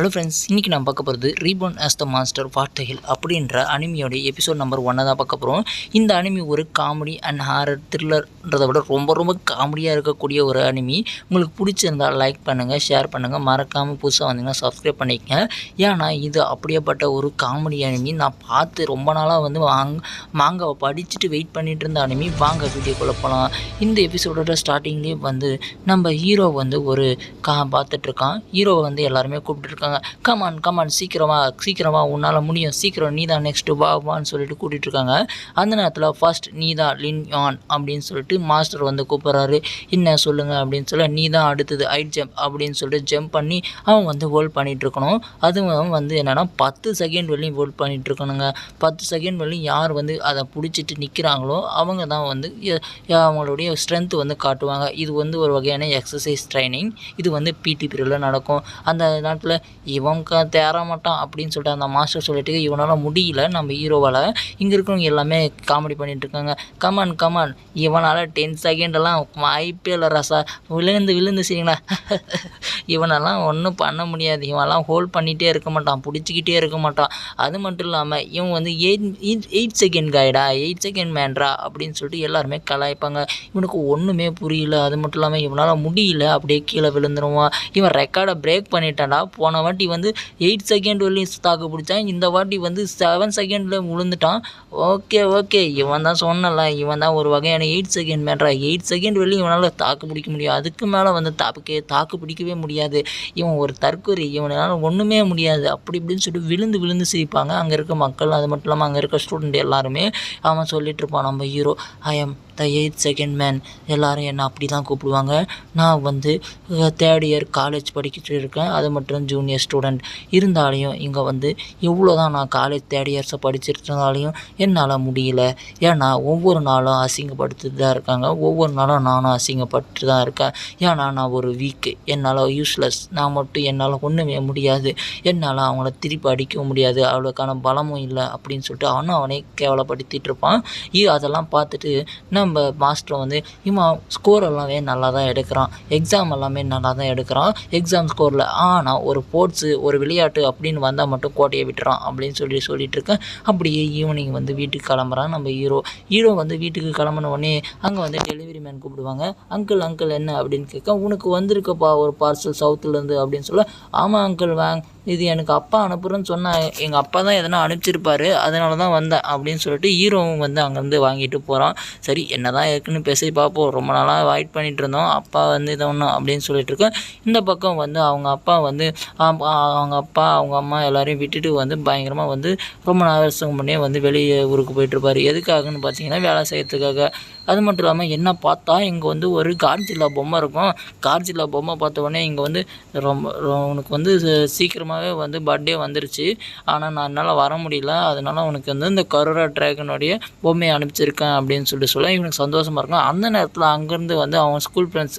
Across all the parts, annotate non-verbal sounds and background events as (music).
Hello friends இன்றைக்கி நான் பார்க்க போகிறது reborn as the master what hill அப்படின்ற அனிமியோட எபிசோட் நம்பர் ஒன்னை தான் பார்க்க போகிறோம் இந்த அனிமி ஒரு காமெடி அண்ட் ஹாரர் த்ரில்லர்ன்றதை விட ரொம்ப ரொம்ப காமெடியாக இருக்கக்கூடிய ஒரு அனிமி. உங்களுக்கு பிடிச்சிருந்தால் லைக் பண்ணுங்கள் ஷேர் பண்ணுங்கள் மறக்காமல் புதுசாக வந்தீங்கன்னா சப்ஸ்கிரைப் பண்ணிக்கங்க. ஏன்னா இது அப்படியேப்பட்ட ஒரு காமெடி அனிமி. நான் பார்த்து ரொம்ப நாளாக வந்து வாங் மாங்காவை படிச்சுட்டு வெயிட் பண்ணிட்டு இருந்த அனிமி. வாங்க வீடியோக்குள்ளே போகலாம் இந்த எபிசோடோட ஸ்டார்டிங்லேயே வந்து நம்ம ஹீரோ வந்து ஒரு கா பார்த்துட்ருக்கான் ஹீரோவை வந்து எல்லாருமே கூப்பிட்டுருக்காங்க. கமான் கமான் சீக்கிரமாக சீக்கிரமாக உன்னால் முடியும். சீக்கிரம் நீ தான் நெக்ஸ்ட்டு வா வான்னு சொல்லிட்டு கூட்டிகிட்டு இருக்காங்க அந்த நேரத்தில் ஃபர்ஸ்ட் நீ தான் லின் யான் அப்படின்னு சொல்லிட்டு மாஸ்டர் வந்து கூப்பிட்றாரு. என்ன சொல்லுங்கள் அப்படின்னு சொல்ல நீ தான் அடுத்தது ஹைட் ஜம்ப் அப்படின்னு சொல்லிட்டு ஜம்ப் பண்ணி அவன் வந்து ஹோல்ட் பண்ணிகிட்ருக்கணும் அதுவும் வந்து என்னென்னா பத்து செகண்ட் வரையும் ஹோல்ட் பண்ணிகிட்ருக்கணுங்க பத்து செகண்ட் வரையும் யார் வந்து அதை பிடிச்சிட்டு நிற்கிறாங்களோ அவங்க தான் வந்து அவங்களுடைய ஸ்ட்ரென்த் வந்து காட்டுவாங்க. இது வந்து ஒரு வகையான எக்ஸசைஸ் ட்ரைனிங் இது வந்து பிடி பீரியடில் நடக்கும். அந்த நேரத்தில் இவங்க தேரமாட்டான் தேற மாட்டான் அப்படின்னு சொல்லிட்டு அந்த மாஸ்டர் சொல்லிட்டு இவனால் முடியல நம்ம ஹீரோவால். இங்கே இருக்கிறவங்க எல்லாமே காமெடி பண்ணிகிட்ருக்காங்க இருக்காங்க. கமான் கமான் இவனால் டென் செகண்டெல்லாம் வாய்ப்பே இல்லை ரசா. விழுந்து விழுந்து சரிங்களா? (laughs) இவனெல்லாம் ஒன்றும் பண்ண முடியாது. இவன்லாம் ஹோல்ட் பண்ணிகிட்டே இருக்க மாட்டான் பிடிச்சிக்கிட்டே இருக்க மாட்டான். அது மட்டும் இல்லாமல் இவன் வந்து எயிட் எயிட் செகண்ட் கைடா எயிட் செகண்ட் மேன்ரா அப்படின்னு சொல்லிட்டு எல்லாருமே கலாய்ப்பாங்க. இவனுக்கு ஒன்றுமே புரியல. அது மட்டும் இல்லாமல் இவனால் முடியல. அப்படியே கீழே விழுந்துருவான். இவன் ரெக்கார்டை பிரேக் பண்ணிட்டான்டா போன வாட்டி வந்து எயிட் செகண்ட் வரலையும் தாக்கு பிடிச்சான். இந்த வாட்டி வந்து செவன் செகண்டில் விழுந்துட்டான். ஓகே ஓகே இவன் தான் சொன்னல இவன் தான் ஒரு வகையான எயிட் செகண்ட் மேட்ரா எயிட் செகண்ட் வரலையும் இவனால் தாக்கு பிடிக்க முடியும். அதுக்கு மேலே வந்து தாக்கு தாக்கு பிடிக்கவே முடியாது. இவன் ஒரு தற்கொலை இவனால் ஒன்றுமே முடியாது. அப்படி இப்படின்னு சொல்லிட்டு விழுந்து விழுந்து சிரிப்பாங்க. அங்கே இருக்க மக்கள் அது மட்டும் இல்லாமல் அங்கே இருக்க ஸ்டூடெண்ட் எல்லாருமே அவன் சொல்லிட்டு இருப்பான் நம்ம hero I am the eight second man எல்லோரும் என்னை அப்படி தான் கூப்பிடுவாங்க. நான் வந்து தேர்ட் இயர் காலேஜ் படிக்கிட்டு இருக்கேன். அது மட்டும் ஜூனியர் ஸ்டூடெண்ட் இருந்தாலையும் இங்கே வந்து எவ்வளோ தான் நான் காலேஜ் தேர்ட் இயர்ஸை படிச்சிட்டு இருந்தாலையும் என்னால் முடியல. ஏன்னா ஒவ்வொரு நாளும் அசிங்கப்படுத்திட்டு தான் இருக்காங்க. ஒவ்வொரு நாளும் நானும் அசிங்கப்பட்டு தான் இருக்கேன். ஏன்னா நான் ஒரு வீக்கு என்னால் யூஸ்லெஸ் நான் மட்டும் என்னால் ஒன்றுமே முடியாது. என்னால் அவங்கள திருப்பி அடிக்கவும் முடியாது. அவ்வளோக்கான பலமும் இல்லை அப்படின்னு சொல்லிட்டு அவனும் அவனே கேவலப்படுத்திட்டு இருப்பான். இ அதெல்லாம் பார்த்துட்டு நம்ம மாஸ்டர் வந்து இவன் ஸ்கோர் எல்லாமே நல்லா தான் எடுக்கிறான். எக்ஸாம் எல்லாமே நல்லா தான் எடுக்கிறான் எக்ஸாம் ஸ்கோரில் ஆனால் ஒரு ஸ்போர்ட்ஸு ஒரு விளையாட்டு அப்படின்னு வந்தால் மட்டும் கோட்டையை விட்டுறான் அப்படின்னு சொல்லி சொல்லிட்டு இருக்கேன் அப்படியே ஈவினிங் வந்து வீட்டுக்கு கிளம்புறான். நம்ம ஹீரோ ஹீரோ வந்து வீட்டுக்கு கிளம்புன உடனே அங்கே வந்து டெலிவரி மேன் கூப்பிடுவாங்க. அங்கிள் அங்கிள் என்ன? அப்படின்னு கேட்க உனக்கு வந்திருக்கப்பா ஒரு பார்சல் சவுத்துலேருந்து அப்படின்னு சொல்ல ஆமாம் அங்கிள் வாங்க இது எனக்கு அப்பா அனுப்புகிறேன்னு சொன்னால் எங்கள் அப்பா தான் எதனா அனுப்பிச்சிருப்பாரு அதனால தான் வந்தேன் அப்படின்னு சொல்லிட்டு ஹீரோவும் வந்து அங்கேருந்து வாங்கிட்டு போகிறான் சரி என்ன தான் இருக்குன்னு பேசி பார்ப்போம். ரொம்ப நாளாக வெயிட் பண்ணிட்டு இருந்தோம். அப்பா வந்து இதை ஒன்று அப்படின்னு சொல்லிட்டு இருக்கேன். இந்த பக்கம் வந்து அவங்க அப்பா வந்து அவங்க அப்பா அவங்க அம்மா எல்லாரையும் விட்டுட்டு வந்து பயங்கரமாக வந்து ரொம்ப நாள் பண்ணி முன்னே வந்து வெளியே ஊருக்கு போயிட்டுருப்பாரு எதுக்காகன்னு பார்த்தீங்கன்னா வேலை செய்யறதுக்காக. அது மட்டும் இல்லாமல் என்ன பார்த்தா இங்கே வந்து ஒரு கார்ஜில்லா பொம்மை இருக்கும். கார்ஜில்லா பொம்மை பார்த்த உடனே இங்கே வந்து ரொம்ப உனக்கு வந்து சீக்கிரமாக சீக்கிரமாகவே வந்து பர்த்டே வந்துருச்சு. ஆனால் நான் என்னால் வர முடியல. அதனால் உனக்கு வந்து இந்த கரோரா ட்ராகனுடைய பொம்மையை அனுப்பிச்சிருக்கேன் அப்படின்னு சொல்லிட்டு சொல்ல இவனுக்கு சந்தோஷமாக இருக்கும். அந்த நேரத்தில் அங்கேருந்து வந்து அவன் ஸ்கூல் ஃப்ரெண்ட்ஸ்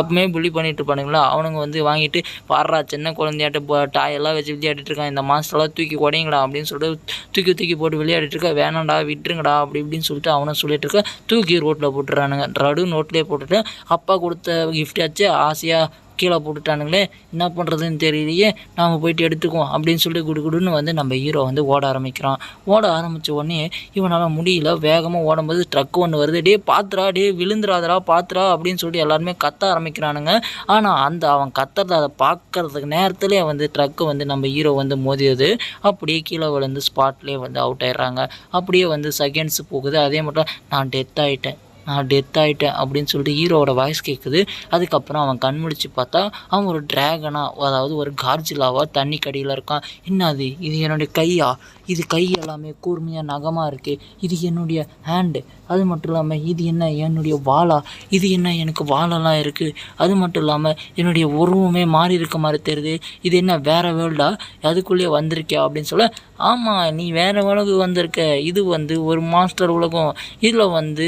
எப்பவுமே புள்ளி பண்ணிட்டு இருப்பானுங்களா? அவனுங்க வந்து வாங்கிட்டு பாடுறா சின்ன குழந்தையாட்ட டாயெல்லாம் வச்சு விளையாடிட்டு இருக்கான். இந்த மாஸ்டர்லாம் தூக்கி உடையுங்கடா அப்படின்னு சொல்லிட்டு தூக்கி தூக்கி போட்டு விளையாடிட்டு இருக்க. வேணாண்டா விட்டுருங்கடா அப்படி இப்படின்னு சொல்லிட்டு அவனும் சொல்லிட்டு இருக்க. தூக்கி ரோட்டில் போட்டுறானுங்க. ரடு நோட்லேயே போட்டுட்டு அப்பா கொடுத்த கிஃப்டாச்சு ஆசையாக கீழே போட்டுட்டானுங்களே என்ன பண்ணுறதுன்னு தெரியலையே நாம் போயிட்டு எடுத்துக்குவோம் அப்படின்னு சொல்லிட்டு குடு குடுன்னு வந்து நம்ம ஹீரோ வந்து ஓட ஆரம்பிக்கிறான். ஓட ஆரம்பித்த உடனே இவனால் முடியல வேகமாக ஓடும்போது ட்ரக் ஒன்று வருது. டே பாத்துரா டே விழுந்துராதடா பாத்துரா அப்படின்னு சொல்லிட்டு எல்லாருமே கத்த ஆரம்பிக்கிறானுங்க. ஆனால் அந்த அவன் கத்துறத அதை பார்க்கறதுக்கு நேரத்துலேயே வந்து ட்ரக்கு வந்து நம்ம ஹீரோ வந்து மோதியது. அப்படியே கீழே விழுந்து ஸ்பாட்லேயே வந்து அவுட் ஆயிடுறாங்க. அப்படியே வந்து செகண்ட்ஸ் போகுது. அதே மட்டும் நான் டெத் ஆகிட்டேன் நான் டெத் ஆகிட்டேன் அப்படின்னு சொல்லிட்டு ஹீரோவோட வாய்ஸ் கேட்குது அதுக்கப்புறம் அவன் கண் முழிச்சு பார்த்தா அவன் ஒரு ட்ராகனாக அதாவது ஒரு கார்ஜிலாவாக தண்ணி கடியில் இருக்கான். என்னது? இது என்னுடைய கையா? இது கை எல்லாமே கூர்மையாக நகமாக இருக்குது இது என்னுடைய ஹேண்டு அது மட்டும் இல்லாமல் இது என்ன என்னுடைய வாளா? இது என்ன எனக்கு வாழெல்லாம் இருக்குது அது மட்டும் இல்லாமல் என்னுடைய உருவமே மாறி இருக்க மாதிரி தெரியுது. இது என்ன வேறு வேர்ல்டா அதுக்குள்ளேயே வந்திருக்கியா அப்படின்னு சொல்ல ஆமாம் நீ வேறு உலகம் வந்திருக்க. இது வந்து ஒரு மாஸ்டர் உலகம். இதில் வந்து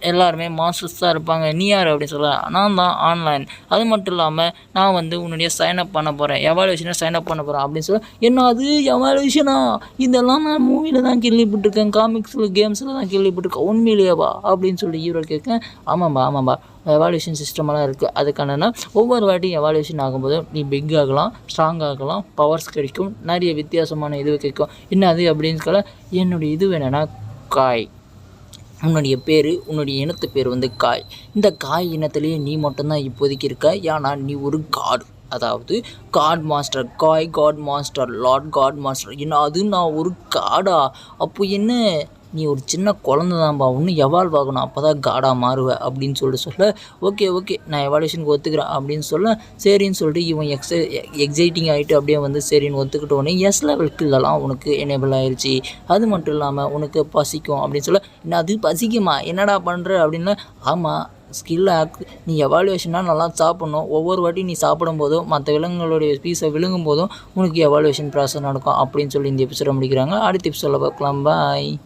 எல்லாருமே மாஸ்டர்ஸ் தான் இருப்பாங்க. நீ யார் அப்படின்னு சொல்ல நான் தான் ஆன்லைன் அது மட்டும் இல்லாமல் நான் வந்து உன்னுடைய சைன் அப் பண்ண போகிறேன் எவாலுவேஷனாக சைன் அப் பண்ண போகிறேன் அப்படின்னு சொல்ல என்ன அது? எவாலுவேஷனா இதெல்லாம் நான் மூவியில் தான் கேள்விப்பட்டிருக்கேன். காமிக்ஸில் கேம்ஸில் தான் கேள்விப்பட்டிருக்கேன். உண்மையிலேயேவா? அப்படின்னு சொல்லி ஹீரோ கேட்க ஆமாம்பா ஆமாம்பா. எவால்யூஷன் சிஸ்டமெல்லாம் இருக்குது அதுக்கான ஒவ்வொரு வாட்டியும் எவால்யூஷன் ஆகும்போது நீ பிக் ஆகலாம் ஸ்ட்ராங் ஆகலாம் பவர்ஸ் கிடைக்கும் நிறைய வித்தியாசமான இது கிடைக்கும். என்னது அப்படின்னு சொல்ல என்னுடைய இது என்னென்னா காய். உன்னுடைய பேர் உன்னுடைய இனத்து பேர் வந்து காய். இந்த காய் இனத்துலேயே நீ மட்டும்தான் இப்போதைக்கு இருக்க ஏன்னா நீ ஒரு காடு அதாவது god master guy god master lord god master என்ன அது நான் ஒரு காடா அப்போ என்ன? நீ ஒரு சின்ன குழந்த தான்ப்பா எவால்வ் ஆகணும் அப்போ தான் காடாக மாறுவேன் அப்படின்னு சொல்லிட்டு சொல்ல ஓகே ஓகே நான் எவால்யூஷனுக்கு ஒத்துக்கிறேன் அப்படின்னு சொல்ல சரின்னு சொல்லிட்டு இவன் எக்ஸ எக்ஸைட்டிங் ஆகிட்டு அப்படியே வந்து சரின்னு ஒத்துக்கிட்ட உடனே எஸ் லெவல் கில்லெல்லாம் உனக்கு எனேபிள் ஆயிடுச்சு அது மட்டும் இல்லாமல் உனக்கு பசிக்கும் அப்படின்னு சொல்ல என்ன அது பசிக்குமா? என்னடா பண்ணுற அப்படின்னா ஆமாம் ஸ்கில் ஆக் நீ எவாலுவேஷனாக நல்லா சாப்பிட்ணும். ஒவ்வொரு வாட்டி நீ சாப்பிடும் போதும் மற்ற விலங்குகளுடைய பீஸை விழுங்கும் போதும் உனக்கு எவாலுவேஷன் ப்ராசஸ் நடக்கும் அப்படின்னு சொல்லி இந்த எபிசோட முடிக்கிறாங்க. அடுத்த எபிசோட பார்க்கலாம். பாய்